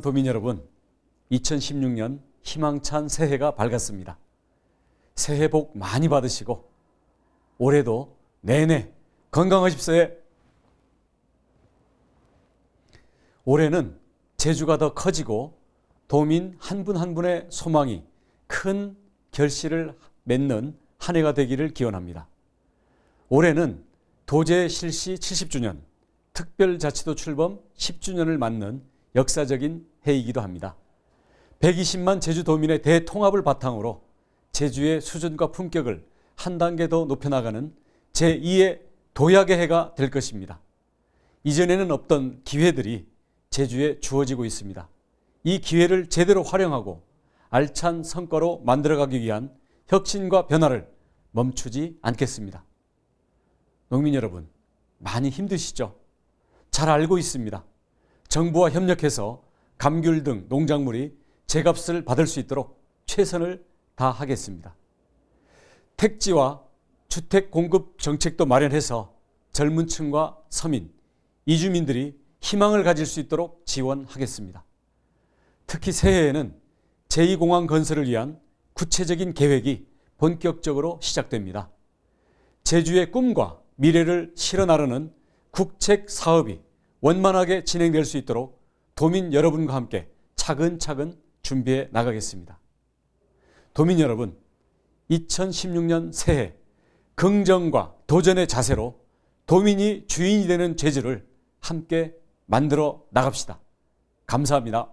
농민 여러분, 2016년 희망찬 새해가 밝았습니다. 새해 복 많이 받으시고 올해도 내내 건강하십시오. 올해는 제주가 더 커지고 도민 한 분한 분의 소망이 큰 결실을 맺는 한 해가 되기를 기원합니다. 올해는 도제 실시 70주년, 특별자치도 출범 10주년을 맞는 역사적인 해이기도 합니다. 120만 제주도민의 대통합을 바탕으로 제주의 수준과 품격을 한 단계 더 높여나가는 제2의 도약의 해가 될 것입니다. 이전에는 없던 기회들이 제주에 주어지고 있습니다. 이 기회를 제대로 활용하고 알찬 성과로 만들어가기 위한 혁신과 변화를 멈추지 않겠습니다. 농민 여러분, 많이 힘드시죠? 잘 알고 있습니다. 정부와 협력해서 감귤 등 농작물이 제값을 받을 수 있도록 최선을 다하겠습니다. 택지와 주택 공급 정책도 마련해서 젊은 층과 서민, 이주민들이 희망을 가질 수 있도록 지원하겠습니다. 특히 새해에는 제2공항 건설을 위한 구체적인 계획이 본격적으로 시작됩니다. 제주의 꿈과 미래를 나르는 국책 사업이 원만하게 진행될 수 있도록 도민 여러분과 함께 차근차근 준비해 나가겠습니다. 도민 여러분, 2016년 새해 긍정과 도전의 자세로 도민이 주인이 되는 제주를 함께 만들어 나갑시다. 감사합니다.